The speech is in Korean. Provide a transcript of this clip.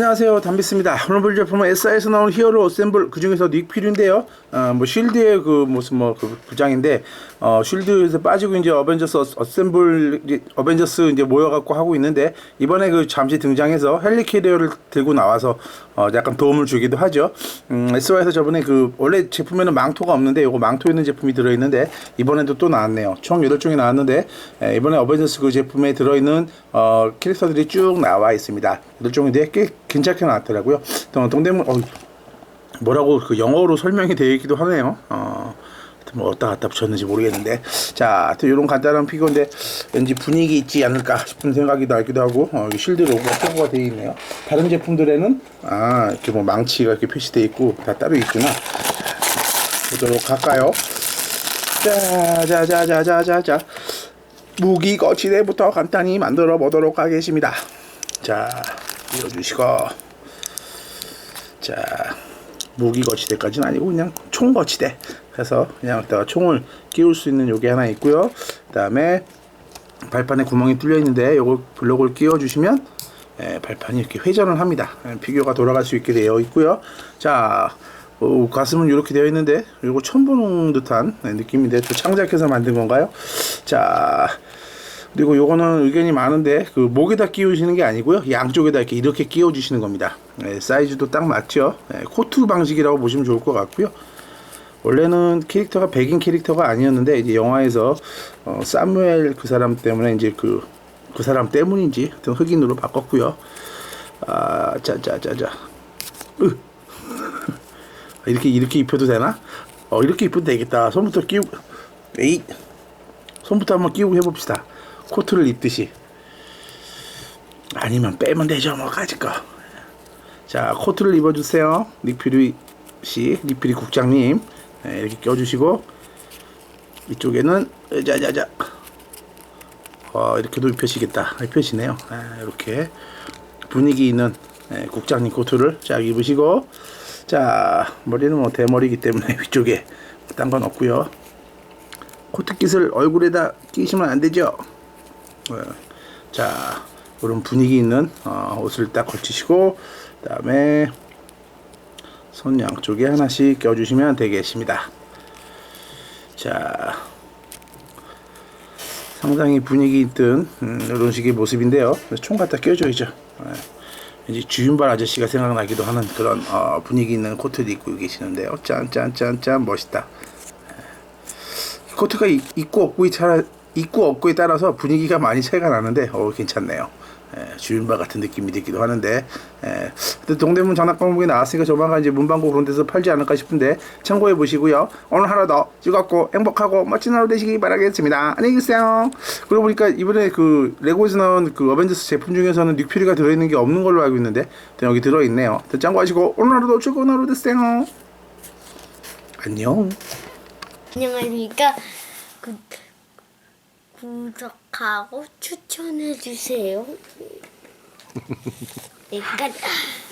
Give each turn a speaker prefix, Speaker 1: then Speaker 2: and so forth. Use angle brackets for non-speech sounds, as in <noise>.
Speaker 1: 안녕하세요. 담비스입니다. 오늘 볼 제품은 SI에서 나온 히어로 어셈블 그 중에서 닉필인데요. 어, 뭐 쉴드의 그 무슨 뭐 그 부장인데 어, 쉴드에서 빠지고 이제 어벤져스 어- 어셈블 어벤져스 이제 모여갖고 하고 있는데 이번에 그 잠시 등장해서 헬리 캐리어를 들고 나와서 어, 약간 도움을 주기도 하죠. 음, SI에서 저번에 그 원래 제품에는 망토가 없는데 요거 망토 있는 제품이 들어있는데 이번에도 또 나왔네요. 총 8종이 나왔는데 에, 이번에 어벤져스 그 제품에 들어있는 어, 캐릭터들이 쭉 나와 있습니다. 8종인데 꽤 괜찮게 나왔더라고요 또 동대문 어, 뭐라고 그 영어로 설명이 되어 있기도 하네요. 어, 뭐 어디다 갖다 붙였는지 모르겠는데 자, 하여튼 이런 간단한 피규어인데 왠지 분위기 있지 않을까 싶은 생각이 나기도 하고 어, 여기 실드 로고가 표고가 되어 있네요. 다른 제품들에는 아 이렇게 뭐 망치가 이렇게 표시되어 있고 다 따로 있구나. 보도록 할까요? 자자자자자자 무기 거치대부터 간단히 만들어 보도록 하겠습니다. 자, 이어주시고. 자 무기 거치대까지는 아니고 그냥 총 거치대. 해서 그냥 여기다가 총을 끼울 수 있는 요게 하나 있고요. 그 다음에 발판에 구멍이 뚫려 있는데 요걸 블록을 끼워 주시면 예, 발판이 이렇게 회전을 합니다. 예, 피규어가 돌아갈 수 있게 되어 있고요. 자 어, 가슴은 이렇게 되어 있는데 요거 처음 보는 듯한 예, 느낌인데 또 창작해서 만든 건가요? 자 그리고 요거는 의견이 많은데 그 목에다 끼우시는 게 아니고요. 양쪽에다 이렇게 이렇게 끼워 주시는 겁니다. 예, 사이즈도 딱 맞죠? 예, 코트 방식이라고 보시면 좋을 것 같고요. 원래는 캐릭터가 백인 캐릭터가 아니었는데 이제 영화에서 어, 사무엘 그 사람 때문에 이제 그 그 사람 때문인지 하여튼 흑인으로 바꿨고요. 아 자자자자. 으. <laughs> 이렇게 이렇게 입혀도 되나? 어 이렇게 입혀도 되겠다. 손부터 끼우 에이 손부터 한번 끼우고 해봅시다. 코트를 입듯이. 아니면 빼면 되죠, 뭐, 가지 거. 자, 코트를 입어주세요. 닉퓨리 씨, 닉퓨리 국장님. 네, 이렇게 껴주시고, 이쪽에는, 자자자. 어, 이렇게도 입혀시겠다. 입혀시네요. 아, 이렇게. 분위기 있는 네, 국장님 코트를 쫙 입으시고, 자, 머리는 뭐 대머리이기 때문에 <laughs> 위쪽에 딴 건 없고요 코트깃을 얼굴에다 끼시면 안 되죠. 어, 자, 그런 분위기 있는 어, 옷을 딱 걸치시고, 그다음에 손 양쪽에 하나씩 껴주시면 되겠습니다. 자, 상당히 분위기 있던 음, 이런 식의 모습인데요. 총 갖다 껴줘야죠. 예. 왠지 주윤발 아저씨가 생각나기도 하는 그런 어, 분위기 있는 코트를 입고 계시는데요. 짠짠짠짠 멋있다. 코트가 이- 있고 없고에 따라 있고 없고에 따라서 분위기가 많이 차이가 나는데 어 괜찮네요. 예, 주윤발 같은 느낌이 들기도 하는데 예, 동대문 장난감목이 나왔으니까 조만간 이제 문방구 그런 데서 팔지 않을까 싶은데 참고해 보시고요. 오늘 하루 더 즐겁고 행복하고 멋진 하루 되시기 바라겠습니다. 안녕히 계세요. 그러고 보니까 이번에 그 레고에서 나온 그 어벤져스 제품 중에서는 닉퓨리가 들어있는 게 없는 걸로 알고 있는데 또 여기 들어있네요. 또 참고하시고 오늘 하루도 즐거운 하루 되세요. 안녕.
Speaker 2: 안녕하십니까. 구, 구독하고 추천해 주세요. <laughs> 네, 끝.